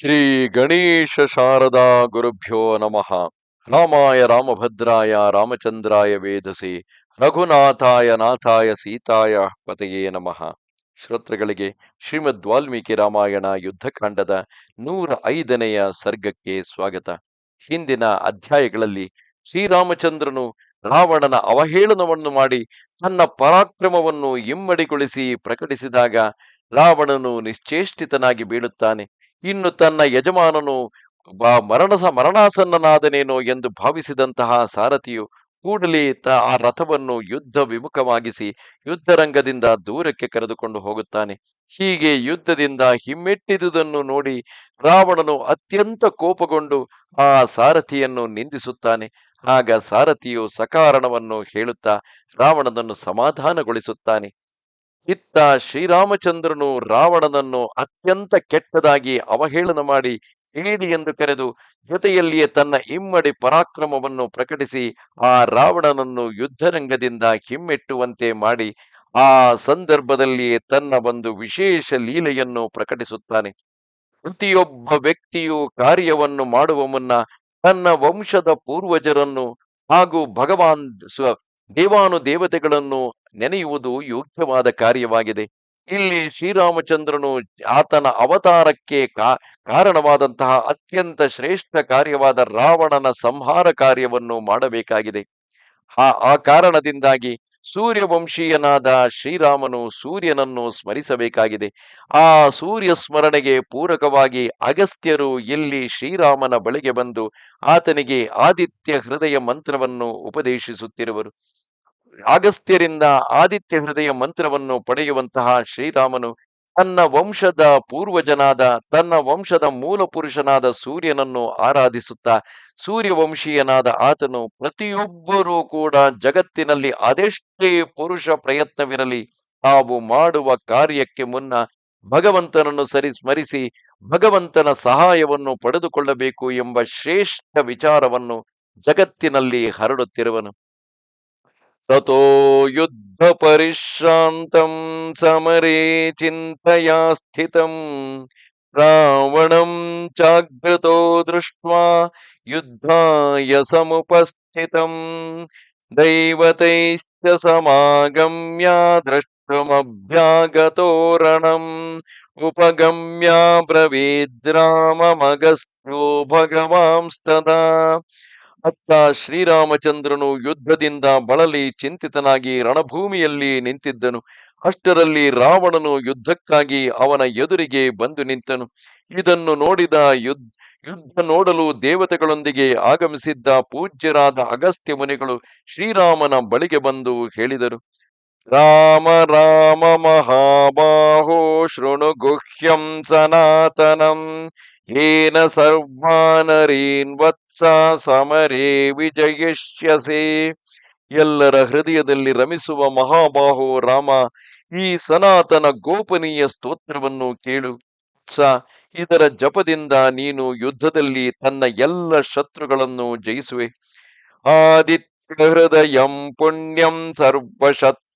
ಶ್ರೀ ಗಣೇಶ ಶಾರದಾ ಗುರುಭ್ಯೋ ನಮಃ. ರಾಮಾಯ ರಾಮಭದ್ರಾಯ ರಾಮಚಂದ್ರಾಯ ವೇದಸಿ ರಘುನಾಥಾಯ ನಾಥಾಯ ಸೀತಾಯ ಪತೆಯೇ ನಮಃ. ಶ್ರೋತೃಗಳಿಗೆ ಶ್ರೀಮದ್ ವಾಲ್ಮೀಕಿ ರಾಮಾಯಣ ಯುದ್ಧಕಾಂಡದ ನೂರ ಐದನೆಯ ಸರ್ಗಕ್ಕೆ ಸ್ವಾಗತ. ಹಿಂದಿನ ಅಧ್ಯಾಯಗಳಲ್ಲಿ ಶ್ರೀರಾಮಚಂದ್ರನು ರಾವಣನ ಅವಹೇಳನವನ್ನು ಮಾಡಿ ತನ್ನ ಪರಾಕ್ರಮವನ್ನು ಇಮ್ಮಡಿಗೊಳಿಸಿ ಪ್ರಕಟಿಸಿದಾಗ ರಾವಣನು ನಿಶ್ಚೇಷ್ಟಿತನಾಗಿ ಬೀಳುತ್ತಾನೆ. ಇನ್ನು ತನ್ನ ಯಜಮಾನನು ಮರಣಸ, ಮರಣಾಸನ್ನನಾದನೇನೋ ಎಂದು ಭಾವಿಸಿದಂತಹ ಸಾರಥಿಯು ಕೂಡಲೇ ತ, ಆ ರಥವನ್ನು ಯುದ್ಧ ವಿಮುಖವಾಗಿಸಿ ಯುದ್ಧರಂಗದಿಂದ ದೂರಕ್ಕೆ ಕರೆದುಕೊಂಡು ಹೋಗುತ್ತಾನೆ. ಹೀಗೆ ಯುದ್ಧದಿಂದ ಹಿಮ್ಮೆಟ್ಟಿದುದನ್ನು ನೋಡಿ ರಾವಣನು ಅತ್ಯಂತ ಕೋಪಗೊಂಡು ಆ ಸಾರಥಿಯನ್ನು ನಿಂದಿಸುತ್ತಾನೆ. ಆಗ ಸಾರಥಿಯು ಸಕಾರಣವನ್ನು ಹೇಳುತ್ತಾ ರಾವಣನನ್ನು ಸಮಾಧಾನಗೊಳಿಸುತ್ತಾನೆ. ಇತ್ತ ಶ್ರೀರಾಮಚಂದ್ರನು ರಾವಣನನ್ನು ಅತ್ಯಂತ ಕೆಟ್ಟದಾಗಿ ಅವಹೇಳನ ಮಾಡಿ ಹೇಳಿ ಎಂದು ಕರೆದು ಜೊತೆಯಲ್ಲಿಯೇ ತನ್ನ ಇಮ್ಮಡಿ ಪರಾಕ್ರಮವನ್ನು ಪ್ರಕಟಿಸಿ ಆ ರಾವಣನನ್ನು ಯುದ್ಧರಂಗದಿಂದ ಹಿಮ್ಮೆಟ್ಟುವಂತೆ ಮಾಡಿ ಆ ಸಂದರ್ಭದಲ್ಲಿಯೇ ತನ್ನ ಒಂದು ವಿಶೇಷ ಲೀಲೆಯನ್ನು ಪ್ರಕಟಿಸುತ್ತಾನೆ. ಪ್ರತಿಯೊಬ್ಬ ವ್ಯಕ್ತಿಯು ಕಾರ್ಯವನ್ನು ಮಾಡುವ ಮುನ್ನ ತನ್ನ ವಂಶದ ಪೂರ್ವಜರನ್ನು ಹಾಗೂ ಭಗವಾನ್ ದೇವಾನು ದೇವತೆಗಳನ್ನು ನೆನೆಯುವುದು ಯೋಗ್ಯವಾದ ಕಾರ್ಯವಾಗಿದೆ. ಇಲ್ಲಿ ಶ್ರೀರಾಮಚಂದ್ರನು ಆತನ ಅವತಾರಕ್ಕೆ ಕಾರಣವಾದಂತಹ ಅತ್ಯಂತ ಶ್ರೇಷ್ಠ ಕಾರ್ಯವಾದ ರಾವಣನ ಸಂಹಾರ ಕಾರ್ಯವನ್ನು ಮಾಡಬೇಕಾಗಿದೆ. ಆ ಆ ಕಾರಣದಿಂದಾಗಿ ಸೂರ್ಯವಂಶೀಯನಾದ ಶ್ರೀರಾಮನು ಸೂರ್ಯನನ್ನು ಸ್ಮರಿಸಬೇಕಾಗಿದೆ. ಆ ಸೂರ್ಯ ಸ್ಮರಣೆಗೆ ಪೂರಕವಾಗಿ ಅಗಸ್ತ್ಯರು ಇಲ್ಲಿ ಶ್ರೀರಾಮನ ಬಳಿಗೆ ಬಂದು ಆತನಿಗೆ ಆದಿತ್ಯ ಹೃದಯ ಮಂತ್ರವನ್ನು ಉಪದೇಶಿಸುತ್ತಿರುವರು. ಅಗಸ್ತ್ಯರಿಂದ ಆದಿತ್ಯ ಹೃದಯ ಮಂತ್ರವನ್ನು ಪಡೆಯುವಂತಹ ಶ್ರೀರಾಮನು ತನ್ನ ವಂಶದ ಪೂರ್ವಜನಾದ, ತನ್ನ ವಂಶದ ಮೂಲ ಪುರುಷನಾದ ಸೂರ್ಯನನ್ನು ಆರಾಧಿಸುತ್ತಾ, ಸೂರ್ಯವಂಶೀಯನಾದ ಆತನು ಪ್ರತಿಯೊಬ್ಬರೂ ಕೂಡ ಜಗತ್ತಿನಲ್ಲಿ ಅದೆಷ್ಟೇ ಪುರುಷ ಪ್ರಯತ್ನವಿರಲಿ, ತಾವು ಮಾಡುವ ಕಾರ್ಯಕ್ಕೆ ಮುನ್ನ ಭಗವಂತನನ್ನು ಸರಿ ಸ್ಮರಿಸಿ, ಭಗವಂತನ ಸಹಾಯವನ್ನು ಪಡೆದುಕೊಳ್ಳಬೇಕು ಎಂಬ ಶ್ರೇಷ್ಠ ವಿಚಾರವನ್ನು ಜಗತ್ತಿನಲ್ಲಿ ಹರಡುತ್ತಿರುವನು. ತಥೋ ಯುದ್ಧ ಪರಿಶ್ರಾಂತಂ ಸಮರೇ ಚಿಂತೆಯಾ ಸ್ಥಿತಂ ರಾವಣಂ दृष्ट्वा ದೃಷ್ಟ್ವಾ ಯುದ್ಧಾಯ ಸಮುಪಸ್ಥಿತಂ ದೈವತೈಶ್ಚ ಸಮಾಗಮ್ಯ ದ್ರಷ್ಟುಮಭ್ಯಾಗತೋರಣಂ ಉಪಗಮ್ಯ ಬ್ರವೀದ್ರಾಮಮಗಸ್ತ್ಯೋ ಭಗವಾಂಸ್ತದಾ ಅತ್ತ ಶ್ರೀರಾಮಚಂದ್ರನು ಯುದ್ಧದಿಂದ ಬಳಲಿ ಚಿಂತಿತನಾಗಿ ರಣಭೂಮಿಯಲ್ಲಿ ನಿಂತಿದ್ದನು. ಅಷ್ಟರಲ್ಲಿ ರಾವಣನು ಯುದ್ಧಕ್ಕಾಗಿ ಅವನ ಎದುರಿಗೆ ಬಂದು ನಿಂತನು. ಇದನ್ನು ನೋಡಿದ ಯುದ್ಧ ಯುದ್ಧ ನೋಡಲು ದೇವತೆಗಳೊಂದಿಗೆ ಆಗಮಿಸಿದ್ದ ಪೂಜ್ಯರಾದ ಅಗಸ್ತ್ಯ ಮುನಿಗಳು ಶ್ರೀರಾಮನ ಬಳಿಗೆ ಬಂದು ಹೇಳಿದರು. ರಾಮ ರಾಮ ಮಹಾಬಾಹೋ ಶೃಣು ಗುಹ್ಯಂ ಸನಾತನಂ. ಏನ ಸರ್ವಾನರೀನ್ ವತ್ಸ ಸಮರೇ ವಿಜಯಿಷ್ಯಸಿ. ಎಲ್ಲರ ಹೃದಯದಲ್ಲಿ ರಮಿಸುವ ಮಹಾಬಾಹೋ ರಾಮ, ಈ ಸನಾತನ ಗೋಪನೀಯ ಸ್ತೋತ್ರವನ್ನು ಕೇಳು. ಸ, ಇದರ ಜಪದಿಂದ ನೀನು ಯುದ್ಧದಲ್ಲಿ ತನ್ನ ಎಲ್ಲ ಶತ್ರುಗಳನ್ನು ಜಯಿಸುವೆ. ಆದಿತ್ಯ ಹೃದಯಂ ಪುಣ್ಯಂ ಸರ್ವಶತ್ರು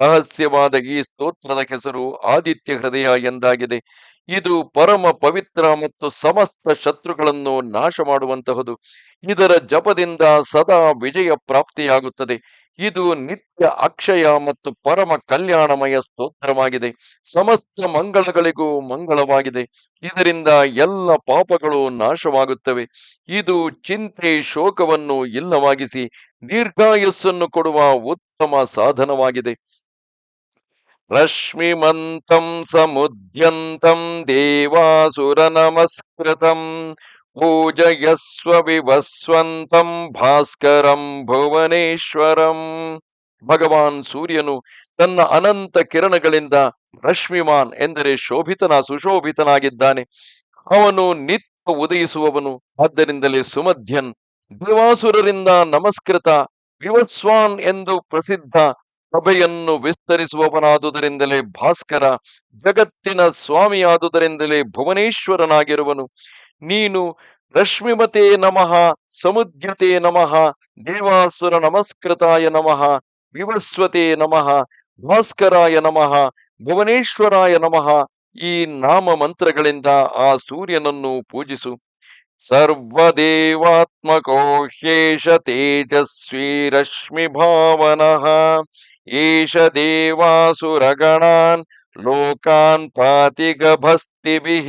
ರಹಸ್ಯವಾದ ಈ ಸ್ತೋತ್ರದ ಹೆಸರು ಆದಿತ್ಯ ಹೃದಯ ಎಂದಾಗಿದೆ. ಇದು ಪರಮ ಪವಿತ್ರ ಮತ್ತು ಸಮಸ್ತ ಶತ್ರುಗಳನ್ನು ನಾಶ ಮಾಡುವಂತಹದು ಇದರ ಜಪದಿಂದ ಸದಾ ವಿಜಯ ಪ್ರಾಪ್ತಿಯಾಗುತ್ತದೆ. ಇದು ನಿತ್ಯ ಅಕ್ಷಯ ಮತ್ತು ಪರಮ ಕಲ್ಯಾಣಮಯ ಸ್ತೋತ್ರವಾಗಿದೆ. ಸಮಸ್ತ ಮಂಗಳಗಳಿಗೂ ಮಂಗಳವಾಗಿದೆ. ಇದರಿಂದ ಎಲ್ಲ ಪಾಪಗಳು ನಾಶವಾಗುತ್ತವೆ. ಇದು ಚಿಂತೆ ಶೋಕವನ್ನು ಇಲ್ಲವಾಗಿಸಿ, ದೀರ್ಘಾಯಸ್ಸನ್ನು ಕೊಡುವ ಉತ್ತಮ ಸಾಧನವಾಗಿದೆ. ರಶ್ಮಿಮಂತಂ ಸಮುದ್ಯಂತಂ ದೇವಾಸುರ ನಮಸ್ಕೃತಂ ಪೂಜಯಸ್ವ ವಿವಸ್ವಂತಂ ಭಾಸ್ಕರಂ ಭುವನೇಶ್ವರಂ ಭಗವಾನ್ ಸೂರ್ಯನು ತನ್ನ ಅನಂತ ಕಿರಣಗಳಿಂದ ರಶ್ಮಿಮಾನ್ ಎಂದರೆ ಶೋಭಿತನ ಸುಶೋಭಿತನಾಗಿದ್ದಾನೆ. ಅವನು ನಿತ್ಯ ಉದಯಿಸುವವನು. ಆದ್ದರಿಂದಲೇ ಸುಮಧ್ಯನ್ ದೇವಾಸುರರಿಂದ ನಮಸ್ಕೃತ ವಿವತ್ಸ್ವಾನ್ ಎಂದು ಪ್ರಸಿದ್ಧ ಸಭೆಯನ್ನು ವಿಸ್ತರಿಸುವವನಾದುದರಿಂದಲೇ ಭಾಸ್ಕರ ಜಗತ್ತಿನ ಸ್ವಾಮಿಯಾದುದರಿಂದಲೇ ಭುವನೇಶ್ವರನಾಗಿರುವನು. ನೀನು ರಶ್ಮಿಮತೆ ನಮಃ, ಸಮುದ್ಯತೆ ನಮಃ, ದೇವಾಸುರ ನಮಸ್ಕೃತಾಯ ನಮಃ, ವಿವಸ್ವತೆ ನಮಃ, ಭಾಸ್ಕರಾಯ ನಮಃ, ಭುವನೇಶ್ವರಾಯ ನಮಃ ಈ ನಾಮ ಮಂತ್ರಗಳಿಂದ ಆ ಸೂರ್ಯನನ್ನು ಪೂಜಿಸು. ಸರ್ವದೇವಾತ್ಮಕೋ ಹ್ಯೇಷ ತೇಜಸ್ವಿ ರಶ್ಮಿ ಭಾವನಃ ಏಷ ದೇವಾಸುರಗಣಾನ್ ಲೋಕಾನ್ ಪಾತಿ ಗಭಸ್ತಿಭಿಃ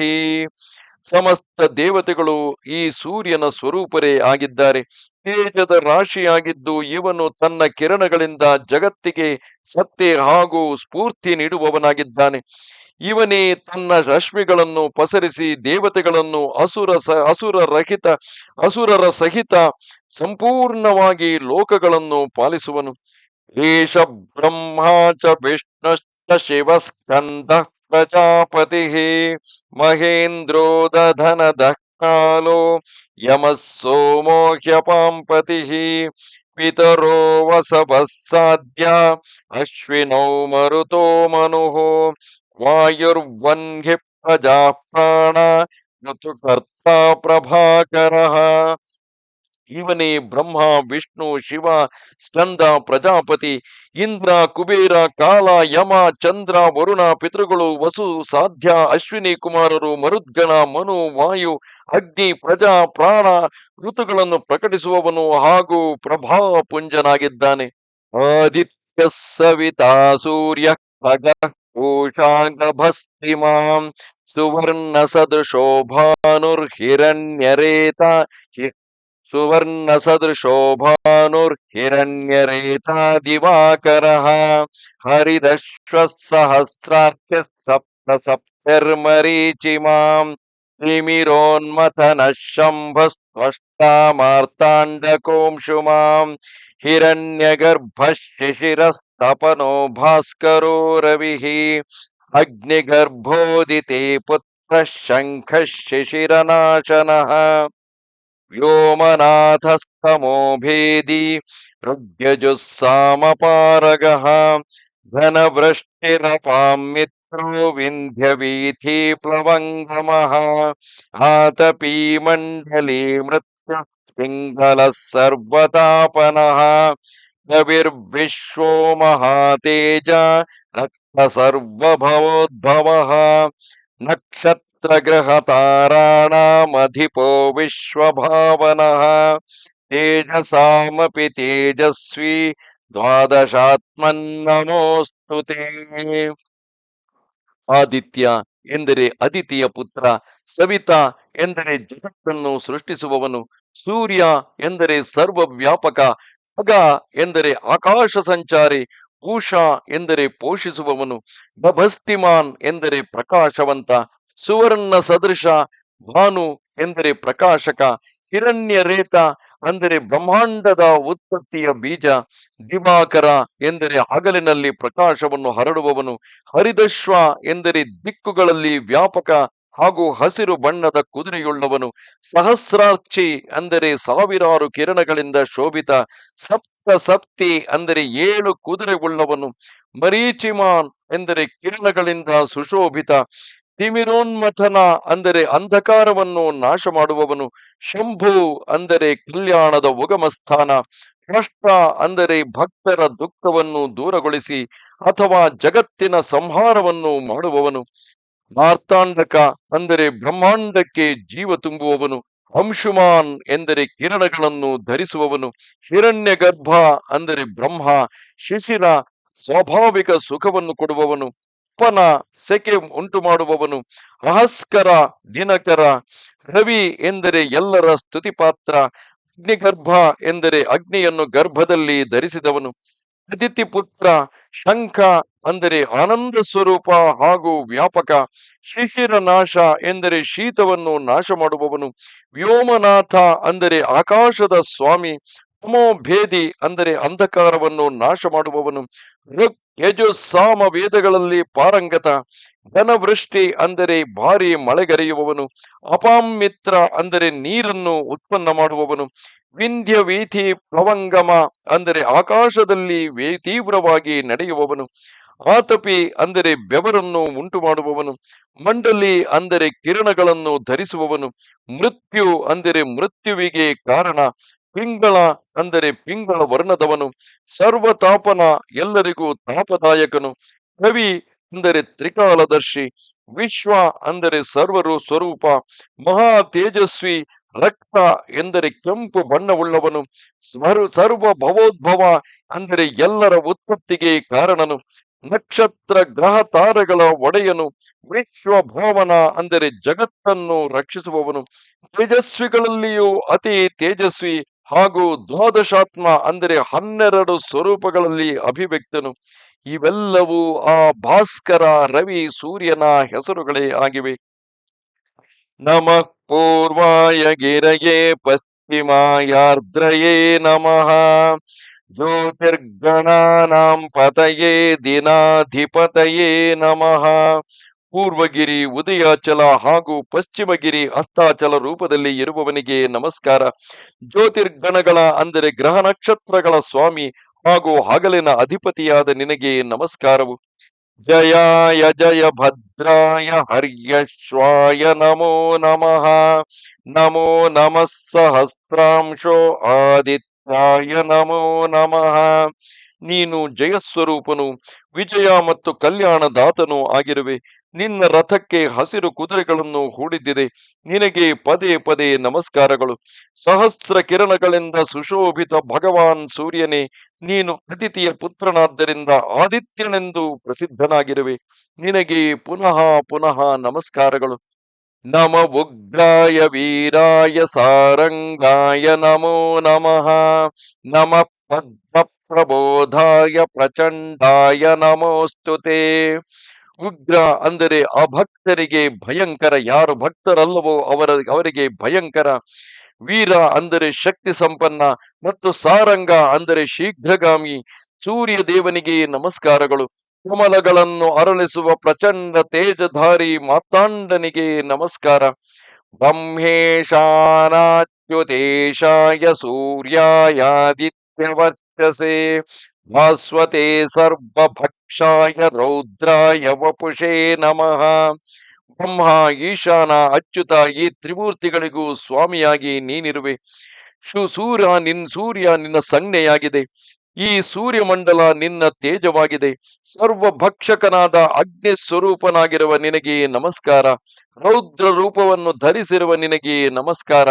ಸಮಸ್ತ ದೇವತೆಗಳು ಈ ಸೂರ್ಯನ ಸ್ವರೂಪರೇ ಆಗಿದ್ದಾರೆ. ತೇಜದ ರಾಶಿಯಾಗಿದ್ದು ಇವನು ತನ್ನ ಕಿರಣಗಳಿಂದ ಜಗತ್ತಿಗೆ ಸತ್ಯ ಹಾಗೂ ಸ್ಫೂರ್ತಿ ನೀಡುವವನಾಗಿದ್ದಾನೆ. ಇವನೇ ತನ್ನ ರಶ್ಮಿಗಳನ್ನು ಪಸರಿಸಿ ದೇವತೆಗಳನ್ನು ಅಸುರ ಸ, ಅಸುರ ರಹಿತ, ಅಸುರರ ಸಹಿತ ಸಂಪೂರ್ಣವಾಗಿ ಲೋಕಗಳನ್ನು ಪಾಲಿಸುವನು. ಏಷ ಬ್ರಹ್ಮಾಚ ಚ ಶಿವ ಶಿವಸ್ಕಂದ ಪ್ರಜಾಪತಿ ಮಹೇಂದ್ರೋ ದಧನದ ಯಮ ಯಮಃ ಸೋಮೋ ಪಿತರೋ ವಸವಸ್ಸಾಧ್ಯ ಅಶ್ವಿನೌ ಮರುತೋ ಮನುಃ ವಾಯುರ್ವನ್ಹಿ ಪ್ರಜಾ ಪ್ರಾಣ ಋತುಕರ್ತ ಪ್ರಭಾಕರ. ಇವನೇ ಬ್ರಹ್ಮ, ವಿಷ್ಣು, ಶಿವ, ಸ್ಕಂದ, ಪ್ರಜಾಪತಿ, ಇಂದ್ರ, ಕುಬೇರ, ಕಾಲ, ಯಮ, ಚಂದ್ರ, ವರುಣ, ಪಿತೃಗಳು, ವಸು, ಸಾಧ್ಯ, ಅಶ್ವಿನಿ ಕುಮಾರರು, ಮರುದ್ಗಣ, ಮನು, ವಾಯು, ಅಗ್ನಿ, ಪ್ರಜಾ, ಪ್ರಾಣ ಋತುಗಳನ್ನು ಪ್ರಕಟಿಸುವವನು ಹಾಗೂ ಪ್ರಭಾ ಪುಂಜನಾಗಿದ್ದಾನೆ. ಆದಿತ್ಯ ಸವಿತಾ ಸೂರ್ಯ ಖಗ ಭಸ್ತಿಮಾಂ ಸುವರ್ಣ ಸದೃಶೋ ಭಾನುರ್ಹಿರಣ್ಯರೇತ ಹಿ- ಸುವರ್ಣ ಸದೃಶೋ ಭಾನುರ್ಹಿರಣ್ಯರೇತಾ ದಿವಾಕರಃ ಹರಿದಶ್ವ ಸಹಸ್ರಾಖ್ಯ ಸಪ್ತ ಸಪ್ತರ್ಮರೀಚಿಮಾಂ तपनो भास्कर अग्निगर्भोदि अग्निगर्भोदिते शंख शिशिनाशन व्योमनाथ व्योमनाथस्तमो भेदी। रुद्यजुस्सामपारगः घनवृष्टिरपां मित्रो विन्ध्यवीथी आतपी मंडली मृत्यु पिङ्गलः सर्वतापन। ಮಹಾತೇಜ ರಕ್ತ ಸರ್ವಭವೋದ್ಭವಃ ನಕ್ಷತ್ರಗ್ರಹತಾರಾಣಾಮಧಿಪೋ ವಿಶ್ವಭಾವನಃ ತೇಜಸಾಮಪಿ ತೇಜಸ್ವಿ ದ್ವಾದಶಾತ್ಮನ್ನಮೋಸ್ತು ಆದಿತ್ಯ ಎಂದರೆ ಅದಿತಿಯ ಪುತ್ರ, ಸವಿತಾ ಎಂದರೆ ಜಗತ್ತನ್ನು ಸೃಷ್ಟಿಸುವವನು, ಸೂರ್ಯ ಎಂದರೆ ಸರ್ವವ್ಯಾಪಕ ಖಗ ಎಂದರೆ ಆಕಾಶ ಸಂಚಾರಿ ಪೂಷ ಎಂದರೆ ಪೋಷಿಸುವವನು ಗಭಸ್ತಿಮಾನ್ ಎಂದರೆ ಪ್ರಕಾಶವಂತ, ಸುವರ್ಣ ಸದೃಶ, ಭಾನು ಎಂದರೆ ಪ್ರಕಾಶಕ, ಹಿರಣ್ಯ ರೇತ ಅಂದರೆ ಬ್ರಹ್ಮಾಂಡದ ಉತ್ಪತ್ತಿಯ ಬೀಜ, ದಿವಾಕರ ಎಂದರೆ ಹಗಲಿನಲ್ಲಿ ಪ್ರಕಾಶವನ್ನು ಹರಡುವವನು, ಹರಿದಶ್ವ ಎಂದರೆ ದಿಕ್ಕುಗಳಲ್ಲಿ ವ್ಯಾಪಕ ಹಾಗೂ ಹಸಿರು ಬಣ್ಣದ ಕುದುರೆಯುಳ್ಳವನು ಸಹಸ್ರಾರ್ಚಿ ಅಂದರೆ ಸಾವಿರಾರು ಕಿರಣಗಳಿಂದ ಶೋಭಿತ ಸಪ್ತ ಸಪ್ತಿ ಅಂದರೆ ಏಳು ಕುದುರೆ ಉಳ್ಳವನು ಮರೀಚಿಮಾನ್ ಎಂದರೆ ಕಿರಣಗಳಿಂದ ಸುಶೋಭಿತ, ತಿಮಿರೋನ್ಮಥನ ಅಂದರೆ ಅಂಧಕಾರವನ್ನು ನಾಶ ಮಾಡುವವನು ಶಂಭು ಅಂದರೆ ಕಲ್ಯಾಣದ ಉಗಮ ಸ್ಥಾನ ಕಷ್ಟ ಅಂದರೆ ಭಕ್ತರ ದುಃಖವನ್ನು ದೂರಗೊಳಿಸಿ ಅಥವಾ ಜಗತ್ತಿನ ಸಂಹಾರವನ್ನು ಮಾಡುವವನು ಮಾರ್ತಾಂಡಕ ಅಂದರೆ ಬ್ರಹ್ಮಾಂಡಕ್ಕೆ ಜೀವ ತುಂಬುವವನು ಅಂಶುಮಾನ್ ಎಂದರೆ ಕಿರಣಗಳನ್ನು ಧರಿಸುವವನು ಹಿರಣ್ಯ ಗರ್ಭ ಅಂದರೆ ಬ್ರಹ್ಮ, ಶಿಶಿರ ಸ್ವಾಭಾವಿಕ ಸುಖವನ್ನು ಕೊಡುವವನು ಪನ ಸೆಕೆ ಉಂಟು ಮಾಡುವವನು ರಹಸ್ಕರ ದಿನಕರ ರವಿ ಎಂದರೆ ಎಲ್ಲರ ಸ್ತುತಿಪಾತ್ರ, ಅಗ್ನಿಗರ್ಭ ಎಂದರೆ ಅಗ್ನಿಯನ್ನು ಗರ್ಭದಲ್ಲಿ ಧರಿಸಿದವನು ಅದಿತಿ ಪುತ್ರ ಶಂಖ ಅಂದರೆ ಆನಂದ ಸ್ವರೂಪ ಹಾಗೂ ವ್ಯಾಪಕ ಶಿಶಿರ ನಾಶ ಎಂದರೆ ಶೀತವನ್ನು ನಾಶ ಮಾಡುವವನು ವ್ಯೋಮನಾಥ ಅಂದರೆ ಆಕಾಶದ ಸ್ವಾಮಿ ಭೇದಿ ಅಂದರೆ ಅಂಧಕಾರವನ್ನು ನಾಶ ಮಾಡುವವನು. ಯಜು ಸಾಮ ವೇದಗಳಲ್ಲಿ ಪಾರಂಗತ. ಘನವೃಷ್ಟಿ ಅಂದರೆ ಭಾರಿ ಮಳೆಗರೆಯುವವನು. ಅಪಾಮಿತ್ರ ಅಂದರೆ ನೀರನ್ನು ಉತ್ಪನ್ನ ಮಾಡುವವನು. ವಿಂಧ್ಯ ವೀಥಿ ಪ್ಲವಂಗಮ ಅಂದರೆ ಆಕಾಶದಲ್ಲಿ ತೀವ್ರವಾಗಿ ನಡೆಯುವವನು. ಆತಪಿ ಅಂದರೆ ಬೆವರನ್ನು ಉಂಟು ಮಾಡುವವನು ಮಂಡಲಿ ಅಂದರೆ ಕಿರಣಗಳನ್ನು ಧರಿಸುವವನು. ಮೃತ್ಯು ಅಂದರೆ ಮೃತ್ಯುವಿಗೆ ಕಾರಣ. ಪಿಂಗಳ, ಅಂದರೆ ಪಿಂಗಳ ವರ್ಣದವನು, ಸರ್ವತಾಪನ, ಎಲ್ಲರಿಗೂ ತಾಪದಾಯಕನು. ಕವಿ, ಅಂದರೆ ತ್ರಿಕಾಲದರ್ಶಿ. ವಿಶ್ವ, ಅಂದರೆ ಸರ್ವರು ಸ್ವರೂಪ. ಮಹಾ ತೇಜಸ್ವಿ, ರಕ್ತ, ಎಂದರೆ ಕೆಂಪು ಬಣ್ಣವುಳ್ಳವನು. ಸ್ವರು, ಸರ್ವ ಭವೋದ್ಭವ, ಅಂದರೆ ಎಲ್ಲರ ಉತ್ಪತ್ತಿಗೆ ಕಾರಣನು. ನಕ್ಷತ್ರ ಗ್ರಹ ತಾರಗಳ ಒಡೆಯನು. ವಿಶ್ವಭಾವನ ಅಂದರೆ ಜಗತ್ತನ್ನು ರಕ್ಷಿಸುವವನು. ತೇಜಸ್ವಿಗಳಲ್ಲಿಯೂ ಅತಿ ತೇಜಸ್ವಿ ಹಾಗೂ ದ್ವಾದಶಾತ್ಮ ಅಂದರೆ ಹನ್ನೆರಡು ಸ್ವರೂಪಗಳಲ್ಲಿ ಅಭಿವ್ಯಕ್ತನು. ಇವೆಲ್ಲವೂ ಆ ಭಾಸ್ಕರ ರವಿ ಸೂರ್ಯನ ಹೆಸರುಗಳೇ ಆಗಿವೆ. ನಮಃ ಪೂರ್ವಾಯ ಗಿರಯೇ ಪಶ್ಚಿಮಾಯಾರ್ದ್ರಯೇ ನಮಃ. ಜ್ಯೋತಿರ್ಗಣಾನಾಂ ಪತಯೇ ದಿನಾಧಿಪತಯೇ ನಮಃ. ಪೂರ್ವಗಿರಿ, ಉದಯಾಚಲ ಹಾಗೂ ಪಶ್ಚಿಮಗಿರಿ ಅಸ್ತಾಚಲ ರೂಪದಲ್ಲಿ ಇರುವವನಿಗೆ ನಮಸ್ಕಾರ. ಜ್ಯೋತಿರ್ಗಣಗಳ ಅಂದರೆ ಗ್ರಹ ನಕ್ಷತ್ರಗಳ ಸ್ವಾಮಿ ಹಾಗೂ ಹಗಲಿನ ಅಧಿಪತಿಯಾದ ನಿನಗೆ ನಮಸ್ಕಾರವು. ಜಯಾಯ ಜಯ ಭದ್ರಾಯ ಹರ್ಯಶ್ವಾಯ ನಮೋ ನಮಃ. ನಮೋ ನಮಃ ಸಹಸ್ರಾಂಶೋ ಆದಿತ್ಯಾಯ ನಮೋ ನಮಃ. ನೀನು ಜಯಸ್ವರೂಪನು, ವಿಜಯ ಮತ್ತು ಕಲ್ಯಾಣದಾತನು ಆಗಿರುವೆ. ನಿನ್ನ ರಥಕ್ಕೆ ಹಸಿರು ಕುದುರೆಗಳನ್ನು ಹೂಡಿದ್ದಿದೆ. ನಿನಗೆ ಪದೇ ಪದೇ ನಮಸ್ಕಾರಗಳು. ಸಹಸ್ರ ಕಿರಣಗಳಿಂದ ಸುಶೋಭಿತ ಭಗವಾನ್ ಸೂರ್ಯನೇ, ನೀನು ಅತಿಥಿಯ ಪುತ್ರನಾದ್ದರಿಂದ ಆದಿತ್ಯನೆಂದು ಪ್ರಸಿದ್ಧನಾಗಿರುವೆ. ನಿನಗೆ ಪುನಃ ಪುನಃ ನಮಸ್ಕಾರಗಳು. ನಮ ಉಗ್ರಾಯ ವೀರಾಯ ಸಾರಂಗಾಯ ನಮೋ ನಮಃ. ನಮ ಪದ್ಮ ಪ್ರಬೋಧಾಯ ಪ್ರಚಂಡಾಯ ನಮೋಸ್ತುತೆ ಉಗ್ರ ಅಂದರೆ ಅಭಕ್ತರಿಗೆ ಭಯಂಕರ, ಯಾರು ಭಕ್ತರಲ್ಲವೋ ಅವರ, ಅವರಿಗೆ ಭಯಂಕರ। ವೀರ ಅಂದರೆ ಶಕ್ತಿ ಸಂಪನ್ನ ಮತ್ತು ಸಾರಂಗ ಅಂದರೆ ಶೀಘ್ರಗಾಮಿ। ಸೂರ್ಯ ದೇವನಿಗೆ ನಮಸ್ಕಾರಗಳು। ಕಮಲಗಳನ್ನು ಅರಳಿಸುವ ಪ್ರಚಂಡ ತೇಜಧಾರಿ ಮಾತಾಂಡನಿಗೆ ನಮಸ್ಕಾರ। ಬ್ರಹ್ಮೇಶಾನಾಚ್ಯುತೇಶಾಯ ಸೂರ್ಯಾಯಾದಿತ್ಯವರ್ಚಸೆ ಭಾಸ್ವತೆ ಸರ್ವಭಕ್ಷಾಯ ರೌದ್ರಾಯ ವಪುಷೇ ನಮಃ ಬ್ರಹ್ಮ ಈಶಾನ ಅಚ್ಯುತ ಈ ತ್ರಿಮೂರ್ತಿಗಳಿಗೂ ಸ್ವಾಮಿಯಾಗಿ ನೀನಿರುವೆ। ಶು ಸೂರ್ಯ ನಿನ್ ಸೂರ್ಯ ನಿನ್ನ ಸಂಜ್ಞೆಯಾಗಿದೆ। ಈ ಸೂರ್ಯಮಂಡಲ ನಿನ್ನ ತೇಜವಾಗಿದೆ। ಸರ್ವ ಭಕ್ಷಕನಾದ ಅಗ್ನಿ ಸ್ವರೂಪನಾಗಿರುವ ನಿನಗೆ ನಮಸ್ಕಾರ। ರೌದ್ರ ರೂಪವನ್ನು ಧರಿಸಿರುವ ನಿನಗೆ ನಮಸ್ಕಾರ।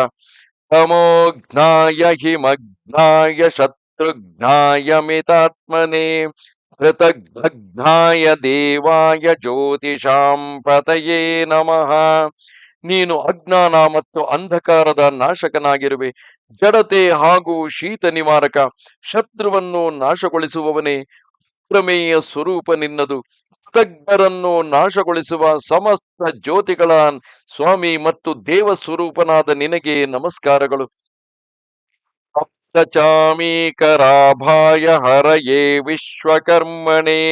ತಮೋಘ್ನಾಯ ಹಿಮಘ್ನಾಯ ಶತ್ರುಘ್ನಾಯ ಮಿತಾತ್ಮನೆ ಕೃತಘ್ನಾಯ ದೇವಾಯ ಜ್ಯೋತಿಷಾಂ ನಮಃ. ನೀನು ಅಜ್ಞಾನ ಮತ್ತು ಅಂಧಕಾರದ ನಾಶಕನಾಗಿರುವೆ. ಜಡತೆ ಹಾಗೂ ಶೀತ ನಿವಾರಕ ಶತ್ರುವನ್ನು ನಾಶಗೊಳಿಸುವವನೇ ಅಕ್ರಮೇಯ ಸ್ವರೂಪ ನಿನ್ನದು. ತಜ್ಞರನ್ನು ನಾಶಗೊಳಿಸುವ ಸಮಸ್ತ ಜ್ಯೋತಿಗಳ ಸ್ವಾಮಿ ಮತ್ತು ದೇವ ಸ್ವರೂಪನಾದ ನಿನಗೆ ನಮಸ್ಕಾರಗಳು. ಚಾಮೀಕರಾಭಾಯ ಹರಯೇ ವಿಶ್ವಕರ್ಮಣೆ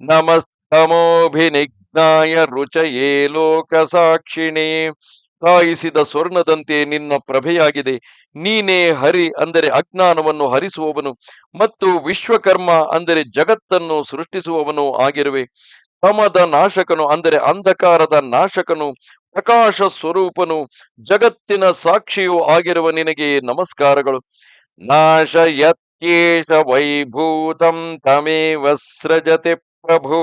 ನಮಸ್ತಮೋಭಿನಿಜ್ಞಾಯ ರುಚಯೇ ಲೋಕ ಸಾಕ್ಷಿಣೆ ಕಾಯಿಸಿದ ಸ್ವರ್ಣದಂತೆ ನಿನ್ನ ಪ್ರಭೆಯಾಗಿದೆ. ನೀನೇ ಹರಿ ಅಂದರೆ ಅಜ್ಞಾನವನ್ನು ಹರಿಸುವವನು ಮತ್ತು ವಿಶ್ವಕರ್ಮ ಅಂದರೆ ಜಗತ್ತನ್ನು ಸೃಷ್ಟಿಸುವವನು ಆಗಿರುವೆ. ತಮದ ನಾಶಕನು ಅಂದರೆ ಅಂಧಕಾರದ ನಾಶಕನು, ಪ್ರಕಾಶ ಸ್ವರೂಪನು, ಜಗತ್ತಿನ ಸಾಕ್ಷಿಯೂ ಆಗಿರುವ ನಿನಗೆ ನಮಸ್ಕಾರಗಳು. ನಾಶಯತ್ಯೇಷ ವೈಭೂತಂ ತಮೇವ ಸೃಜತೆ ಪ್ರಭು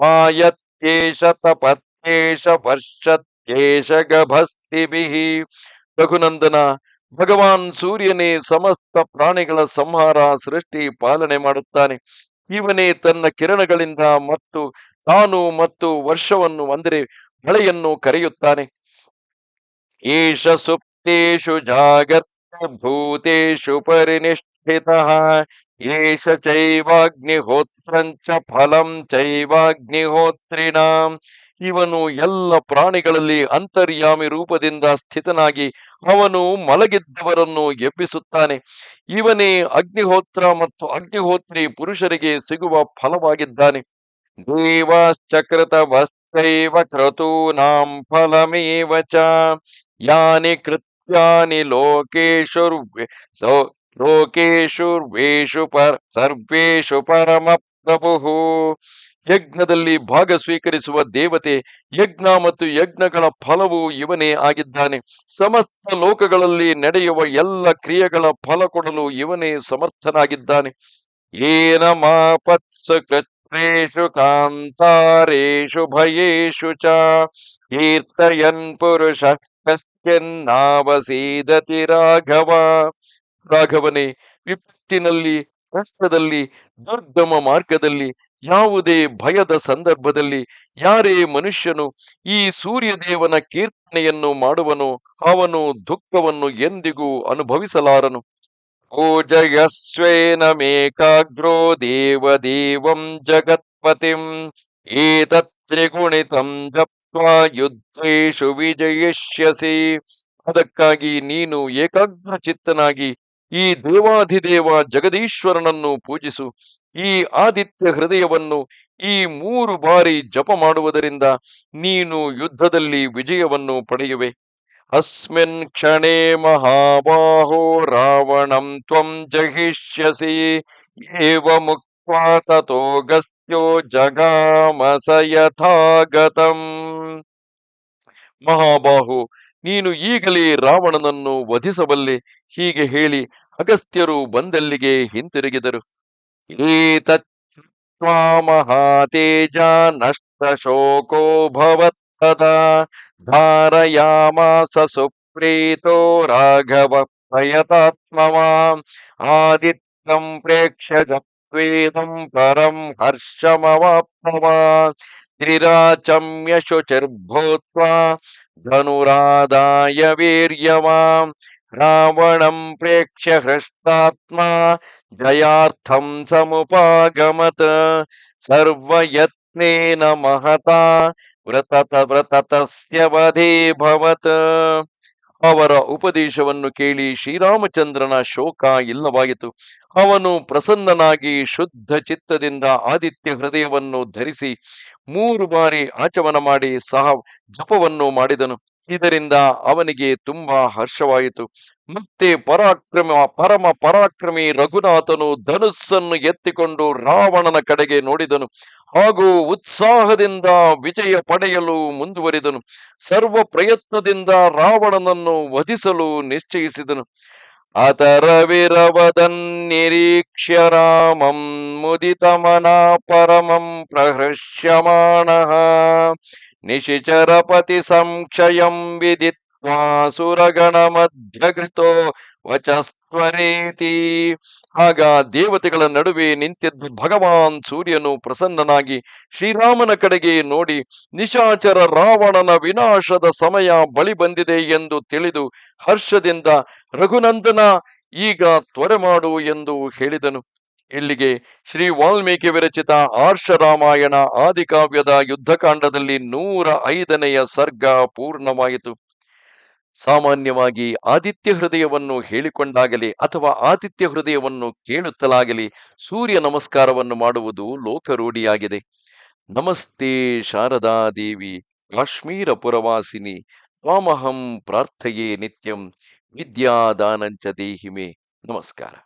ಪಾಯತ್ಯೇಶ ತಪತ್ಯೇಶ ವರ್ಷತ್ಯೇಷ ಗಭಸ್ತಿಭಿಃ ರಘುನಂದನ, ಭಗವಾನ್ ಸೂರ್ಯನೇ ಸಮಸ್ತ ಪ್ರಾಣಿಗಳ ಸಂಹಾರ ಸೃಷ್ಟಿ ಪಾಲನೆ ಮಾಡುತ್ತಾನೆ. ಇವನೇ ತನ್ನ ಕಿರಣಗಳಿಂದ ಮತ್ತು ತಾನು ಮತ್ತು ವರ್ಷವನ್ನು ಅಂದರೆ ಮಳೆಯನ್ನು ಕರೆಯುತ್ತಾನೆ. ಏಷ ಸುಪ್ತೇಶು ಜಾಗರ್ತ ಭೂತೇಶು ಪರಿನಿಷ್ಠಿತ, ಏಷ ಚೈವಾಗ್ನಿಹೋತ್ರಂಚ ಫಲಂ ಚೈವಾಗ್ನಿಹೋತ್ರಿಣಾಂ. ಇವನು ಎಲ್ಲ ಪ್ರಾಣಿಗಳಲ್ಲಿ ಅಂತರ್ಯಾಮಿ ರೂಪದಿಂದ ಸ್ಥಿತನಾಗಿ ಅವನು ಮಲಗಿದ್ದವರನ್ನು ಎಬ್ಬಿಸುತ್ತಾನೆ. ಇವನೇ ಅಗ್ನಿಹೋತ್ರ ಮತ್ತು ಅಗ್ನಿಹೋತ್ರಿ ಪುರುಷರಿಗೆ ಸಿಗುವ ಫಲವಾಗಿದ್ದಾನೆ. ದೇವಶ್ಚಕೃತ ವಸ್ತೈವ ಕ್ರತೂನಾಂ ಫಲಮೇವ ಚ. ಯಾನಿ ಕೃತ್ಯಾನಿ ಲೋಕೇಶುರ್ವೆ ಸೋ ಲೋಕೇಶುರ್ವೇಷು ಪರ ಸರ್ವೇಷು ಪರಮ ಪ್ರಭು. ಯಜ್ಞದಲ್ಲಿ ಭಾಗ ಸ್ವೀಕರಿಸುವ ದೇವತೆ ಯಜ್ಞ ಮತ್ತು ಯಜ್ಞಗಳ ಫಲವು ಇವನೇ ಆಗಿದ್ದಾನೆ. ಸಮಸ್ತ ಲೋಕಗಳಲ್ಲಿ ನಡೆಯುವ ಎಲ್ಲ ಕ್ರಿಯೆಗಳ ಫಲ ಕೊಡಲು ಇವನೇ ಸಮರ್ಥನಾಗಿದ್ದಾನೆ. ಏನ ಮಾಪತ್ಸ ಕಾಂತಾರೇಷು ಭಯೇಷು ಚ ಕೀರ್ತಯನ್ ಪುರುಷ ಕಶ್ಚನ್ನಾವಸೀದತಿ ರಾಘವ. ರಾಘವನೇ, ವಿಪತ್ತಿನಲ್ಲಿ, ಕಷ್ಟದಲ್ಲಿ, ದುರ್ಗಮ ಮಾರ್ಗದಲ್ಲಿ ಯಾವುದೇ ಭಯದ ಸಂದರ್ಭದಲ್ಲಿ ಯಾರೇ ಮನುಷ್ಯನು ಈ ಸೂರ್ಯದೇವನ ಕೀರ್ತನೆಯನ್ನು ಮಾಡುವನು ಅವನು ದುಃಖವನ್ನು ಎಂದಿಗೂ ಅನುಭವಿಸಲಾರನು. ಪೂಜಯಸ್ವೇನ ಮೇಕಾಗ್ರೋ ದೇವದೇವಂ ಜಗತ್ಪತಿಂ, ಏತತ್ ತ್ರಿಗುಣಿತಂ ಜಪ್ತ್ವಾ ಯುದ್ಧೇಶು ವಿಜಯಿಷ್ಯಸಿ. ಅದಕ್ಕಾಗಿ ನೀನು ಏಕಾಗ್ರ ಚಿತ್ತನಾಗಿ ಈ ದೇವಾಧಿದೇವ ಜಗದೀಶ್ವರನನ್ನು ಪೂಜಿಸು, ಈ ಆದಿತ್ಯ ಹೃದಯವನ್ನು ಈ ಮೂರು ಬಾರಿ ಜಪ ಮಾಡುವುದರಿಂದ ನೀನು ಯುದ್ಧದಲ್ಲಿ ವಿಜಯವನ್ನು ಪಡೆಯುವೆ. ಅಸ್ಮಿನ್ ಕ್ಷಣೇ ಮಹಾಬಾಹೋ, ರಾವಣಂ ತ್ವಂ ಜಹಿಷ್ಯಸಿ ಏವ ಮುಕ್ತ್ವಾ ತಥೋ ಗಸ್ತ್ಯೋ ಜಗಾಮಸ ಯಥಾಗತಂ ಮಹಾಬಾಹು ನೀನು ಈಗಲೇ ರಾವಣನನ್ನು ವಧಿಸಬಲ್ಲೆ. ಹೀಗೆ ಹೇಳಿ ಅಗಸ್ತ್ಯರು ಬಂದಲ್ಲಿಗೆ ಹಿಂತಿರುಗಿದರು. ಮಹಾತೇಜ ನಷ್ಟ ಶೋಕೋ ಭವತ್ತದ. ಧಾರಯಾಮಾಸ ಸುಪ್ರೀತೋ ರಾಘವ ಪ್ರಯತಾತ್ಮವಾಂ. ಆದಿತ್ಯಂ ಪ್ರೇಕ್ಷ ಪರಂ ಹರ್ಷಮವಾಪ್ತವಾನ್ ಶುಚಿರ್ಭೂತ್ವಾ ಧನುರಾದಾಯ ವೀರ್ಯವಾಂ ರಾವಣಂ ಪ್ರೇಕ್ಷ್ಯ ಹೃಷ್ಟಾತ್ಮ ಜಯಾರ್ಥಂ ಸಮುಪಾಗಮತ್ ಸರ್ವಯತ್ನೇನ ಮಹತಾ ವ್ರತತ ವ್ರತತಸ್ಯ ವಧೇ ಭವತ್ ಅವರ ಉಪದೇಶವನ್ನು ಕೇಳಿ ಶ್ರೀರಾಮಚಂದ್ರನ ಶೋಕ ಇಲ್ಲವಾಯಿತು. ಅವನು ಪ್ರಸನ್ನನಾಗಿ ಶುದ್ಧ ಚಿತ್ತದಿಂದ ಆದಿತ್ಯ ಹೃದಯವನ್ನು ಧರಿಸಿ ಮೂರು ಬಾರಿ ಆಚಮನ ಮಾಡಿ ಸಹ ಜಪವನ್ನು ಮಾಡಿದನು. ಇದರಿಂದ ಅವನಿಗೆ ತುಂಬಾ ಹರ್ಷವಾಯಿತು. ಮತ್ತೆ ಪರಾಕ್ರಮ, ಪರಮ ಪರಾಕ್ರಮಿ ರಘುನಾಥನು ಧನುಸ್ಸನ್ನು ಎತ್ತಿಕೊಂಡು ರಾವಣನ ಕಡೆಗೆ ನೋಡಿದನು. ಹಾಗೂ ಉತ್ಸಾಹದಿಂದ ವಿಜಯ ಪಡೆಯಲು ಮುಂದುವರಿದನು. ಸರ್ವ ಪ್ರಯತ್ನದಿಂದ ರಾವಣನನ್ನು ವಧಿಸಲು ನಿಶ್ಚಯಿಸಿದನು. ಅತರವಿರವದನ್ನಿರೀಕ್ಷ್ಯ ರಾಮಂ ಮುದಿತಮನ ಪರಮಂ ಪ್ರಹೃಷ್ಯಮಾಣಃ. ನಿಶಿಚರಪತಿ ಸಂಕ್ಷಯಂ ವಿದಿತ್ವಾ ಸುರಗಣ ಮಧ್ಯಗತೋ ವಚಸ್ತ್ವರೇತಿ ಆಗ ದೇವತೆಗಳ ನಡುವೆ ನಿಂತಿದ್ದ ಭಗವಾನ್ ಸೂರ್ಯನು ಪ್ರಸನ್ನನಾಗಿ ಶ್ರೀರಾಮನ ಕಡೆಗೆ ನೋಡಿ, ನಿಶಾಚರ ರಾವಣನ ವಿನಾಶದ ಸಮಯ ಬಳಿ ಬಂದಿದೆ ಎಂದು ತಿಳಿದು ಹರ್ಷದಿಂದ, ರಘುನಂದನ, ಈಗ ತ್ವರೆ ಮಾಡು ಎಂದು ಹೇಳಿದನು. ಇಲ್ಲಿಗೆ ಶ್ರೀ ವಾಲ್ಮೀಕಿ ವಿರಚಿತ ಆರ್ಷ ರಾಮಾಯಣ ಆದಿಕಾವ್ಯದ ಯುದ್ಧಕಾಂಡದಲ್ಲಿ ನೂರ ಐದನೆಯ ಸರ್ಗ ಪೂರ್ಣವಾಯಿತು. ಸಾಮಾನ್ಯವಾಗಿ ಆದಿತ್ಯ ಹೃದಯವನ್ನು ಹೇಳಿಕೊಂಡಾಗಲಿ ಅಥವಾ ಆದಿತ್ಯ ಹೃದಯವನ್ನು ಕೇಳುತ್ತಲಾಗಲಿ ಸೂರ್ಯ ನಮಸ್ಕಾರವನ್ನು ಮಾಡುವುದು ಲೋಕರೂಢಿಯಾಗಿದೆ. ನಮಸ್ತೆ ಶಾರದಾ ದೇವಿ ಕಾಶ್ಮೀರ ಪುರವಾಸಿನಿ ತ್ವಾಮಹಂ ಪ್ರಾರ್ಥೆಯೇ ನಿತ್ಯಂ, ವಿದ್ಯಾದಾನಂಚ ದೇಹಿಮೆ. ನಮಸ್ಕಾರ.